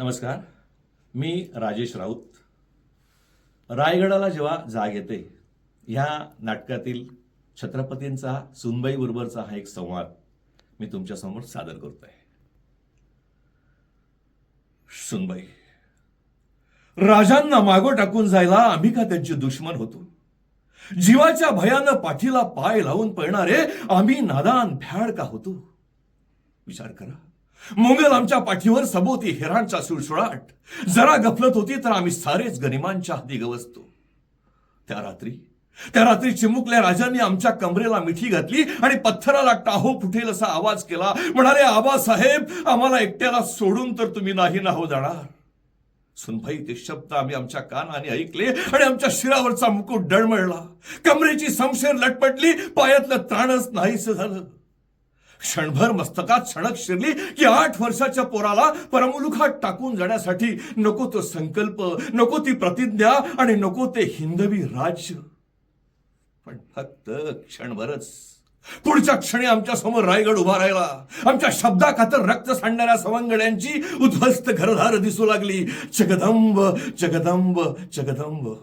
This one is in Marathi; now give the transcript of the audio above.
नमस्कार. मी राजेश राऊत. रायगडाला जेव्हा जाग येते ह्या नाटकातील छत्रपतींचा सुनबाई बरोबरचा हा एक संवाद मी तुमच्यासमोर सादर करतो आहे सुनबाई राजांना मागो टाकून जायला आम्ही का त्यांचे दुश्मन होतो? जीवाच्या भयानं पाठीला पाय लावून पळणारे आम्ही नादान फ्याड का होतो? विचार करा. मोंगल आमच्या पाठीवर सबोती हेरांचा सुळसुळाट. जरा गफलत होती तर आम्ही सारेच गनिमांच्या हाती गवसतो. त्या रात्री त्या रात्री चिमुकल्या राजांनी आमच्या कमरेला मिठी घातली आणि पत्थराला टाहो फुटेल असा आवाज केला. म्हणाले आबासाहेब आम्हाला एकट्याला सोडून तर तुम्ही नाही नाहो जाणार. सुनभाई ते शब्द आम्ही आमच्या कानाने ऐकले आणि आमच्या शिरावरचा मुकुट डळमळला. कमरेची समशेर लटपटली पायातलं त्राणच नाहीस झालं. क्षणभर मस्तकात सणक शिरली की आठ वर्षाच्या पोराला परमुलुखात टाकून जाण्यासाठी नको तो संकल्प नको ती प्रतिज्ञा आणि नको ते हिंदवी राज्य. पण फक्त क्षणभरच. पुढच्या क्षणी आमच्यासमोर रायगड उभा राहिला. आमच्या शब्दाखातर रक्त सांडणाऱ्या सवंगड्यांची उद्ध्वस्त घरधार दिसू लागली. जगदंब जगदंब जगदंब.